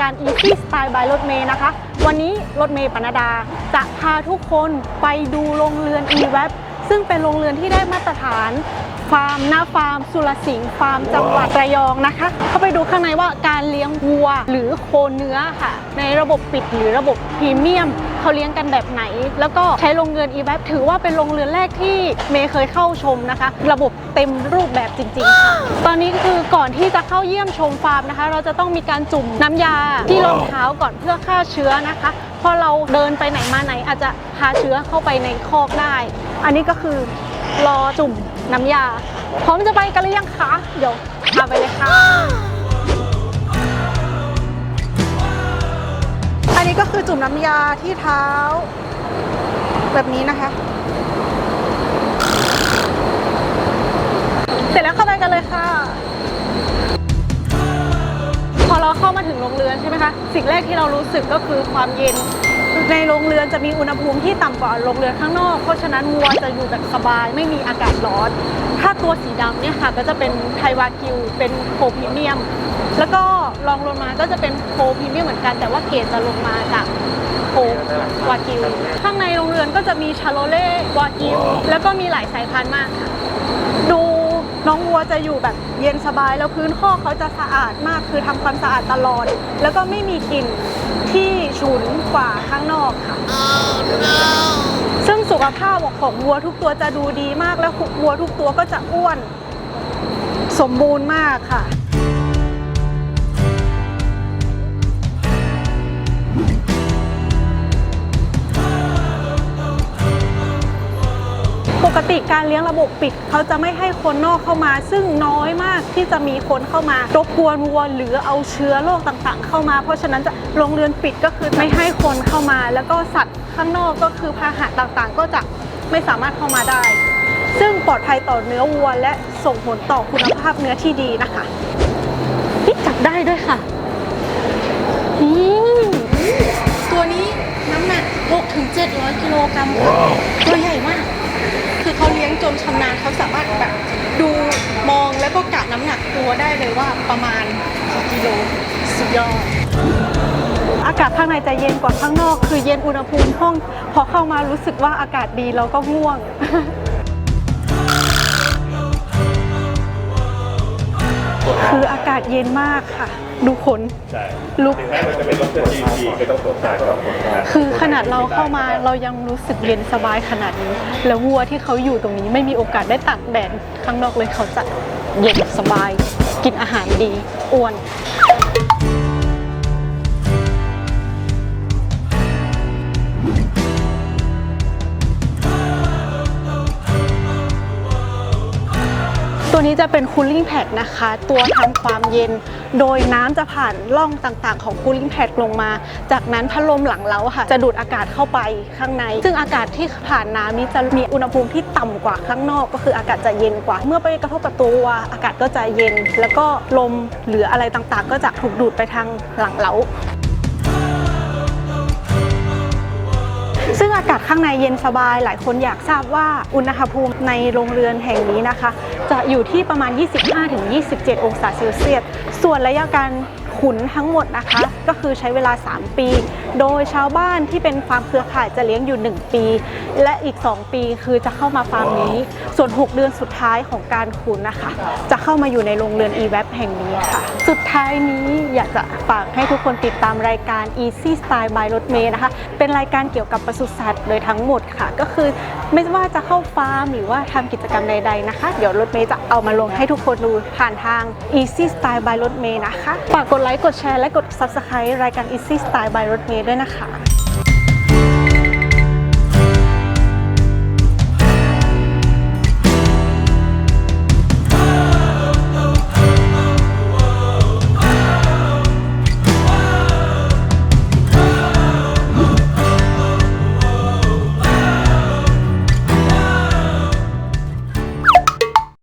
การ Easy Style by รถเมย์นะคะ วันนี้รถเมย์ปนดา จะพาทุกคนไปดูโรงเรือน e w e b ซึ่งเป็นโรงเรือนที่ได้มาตรฐาน ฟาร์มหน้าฟาร์ม สุรสิงห์ฟาร์มจังหวัดระยองนะคะ เข้าไปดูข้างในว่าการเลี้ยงวัวหรือโคเนื้อค่ะ ในระบบปิดหรือระบบพรีเมียมเขาเลี้ยงกันแบบไหน แล้วก็ใช้โรงเรือน e w a p ถือว่าเป็นโรงเรือนแรกที่เมย์เคยเข้าชมนะคะ ระบบเต็มรูปแบบจริงๆค่ะตอนนี้คือก่อนที่จะเข้าเยี่ยมชมฟาร์มนะคะ เราจะต้องมีการจุ่มน้ำยาที่รองเท้าก่อนเพื่อฆ่าเชื้อนะคะพอเราเดินไปไหนมาไหนอาจจะพาเชื้อเข้าไปในคอกได้ อันนี้ก็คือรอจุ่ม น้ำยา พร้อมจะไปกันหรือยังคะ เดี๋ยวพาไปเลยค่ะ อันนี้ก็คือจุ่มน้ำยาที่เท้า แบบนี้นะคะ เสร็จแล้วเข้าไปกันเลยค่ะ พอเราเข้ามาถึงโรงเรือนใช่ไหมคะ สิ่งแรกที่เรารู้สึกก็คือความเย็น ในโรงเรือนจะมีอุณหภูมิที่ต่ำกว่าโรงเรือนข้างนอก เพราะฉะนั้นวัวจะอยู่แบบสบายไม่มีอากาศร้อน ถ้าตัวสีดำเนี่ยค่ะก็จะเป็นไทวากิวเป็นโคพรีเมียม แล้วก็รองลงมาก็จะเป็นโคพรีเมียมเหมือนกัน แต่ว่าเกรดจะลงมาจากโควากิว ข้างในโรงเรือนก็จะมีชาโลเล่วากิว แล้วก็มีหลายสายพันธุ์มากค่ะดู น้องวัวจะอยู่แบบเย็นสบาย แล้วพื้นข้อกเขาจะสะอาดมากคือทำความสะอาดตลอด แล้วก็ไม่มีกลิ่นที่ฉุนกว่าข้างนอกค่ะซึ่งสุขภาพของวัวทุกตัวจะดูดีมากแล้ววัวทุกตัวก็จะอ้วน สมบูรณ์มากค่ะ ปกติการเลี้ยงระบบปิด เขาจะไม่ให้คนนอกเข้ามา ซึ่งน้อยมากที่จะมีคนเข้ามารบกวนวัวหรือเอาเชื้อโรคต่างๆ เข้ามา เพราะฉะนั้นจะโรงเรือนปิดก็คือไม่ให้คนเข้ามา แล้วก็สัตว์ข้างนอกก็คือพาหะต่างๆ ก็จะไม่สามารถเข้ามาได้ ซึ่งปลอดภัยต่อเนื้อวัวและส่งผลต่อคุณภาพเนื้อที่ดีนะคะนี่จับได้ด้วยค่ะอืมตัวนี้น้ำหนัก6-700กิโลกรัมค่ะตัวใหญ่มากคือ เขานชำนาญเขาสามารถแบบดูมองแล้วก็กะน้ำหนักตัวได้เลยว่าประมาณกี่กิโลสุดยอดอากาศข้างในจะเย็นกว่าข้างนอก คือเย็นอุณหภูมิห้อง พอเข้ามารู้สึกว่าอากาศดีเราก็ง่วง คืออากาศเย็นมากค่ะ ดูขนใช่ลุกถึงแม้มันจะเป็นรถ GT ก็ต้องสวมใส่กับคนงานคือขนาดเราเข้ามาเรายังรู้สึกเย็นสบายขนาดนี้ แล้ววัวที่เขาอยู่ตรงนี้ไม่มีโอกาสได้ตากแดดข้างนอกเลยเขาจะเย็นสบาย กินอาหารดีอ้วน ตัวนี้จะเป็น cooling pad นะคะ ตัวทำความเย็น โดยน้ำจะผ่านร่องต่างๆ ของ cooling pad ลงมา จากนั้นพัดลมหลังเล้าค่ะ จะดูดอากาศเข้าไปข้างใน ซึ่งอากาศที่ผ่านน้ำนี้จะมีอุณหภูมิที่ต่ำกว่าข้างนอก ก็คืออากาศจะเย็นกว่า เมื่อไปกระทบกับตัวอากาศก็จะเย็น แล้วก็ลมหรืออะไรต่างๆ ก็จะถูกดูดไปทางหลังเล้า ซึ่งอากาศข้างในเย็นสบาย หลายคนอยากทราบว่าอุณหภูมิในโรงเรือนแห่งนี้นะคะ จะอยู่ที่ประมาณ 25-27 องศาเซลเซียส ส่วนระยะการ ขุนทั้งหมดนะคะ ก็คือใช้เวลา 3 ปี โดยชาวบ้านที่เป็นฟาร์มเครือข่ายจะเลี้ยงอยู่ 1 ปี และอีก 2 ปีคือจะเข้ามาฟาร์มนี้ ส่วน 6 เดือนสุดท้ายของการขุนนะคะ จะเข้ามาอยู่ในโรงเรือน e w a p แห่งนี้ค่ะ สุดท้ายนี้อยากจะฝากให้ทุกคนติดตามรายการ Easy Style by รถเมย์นะคะ เป็นรายการเกี่ยวกับปศุสัตว์โดยทั้งหมดค่ะ ก็คือไม่ว่าจะเข้าฟาร์มหรือว่าทำกิจกรรมใด ๆนะคะ เดี๋ยวรถเมย์จะเอามาลงให้ทุกคนดูผ่านทาง Easy Style by รถเมย์นะคะฝากกดไลค์ กดแชร์ และกด Subscribe รายการ Easy Style by รถเมย์ด้วยนะคะ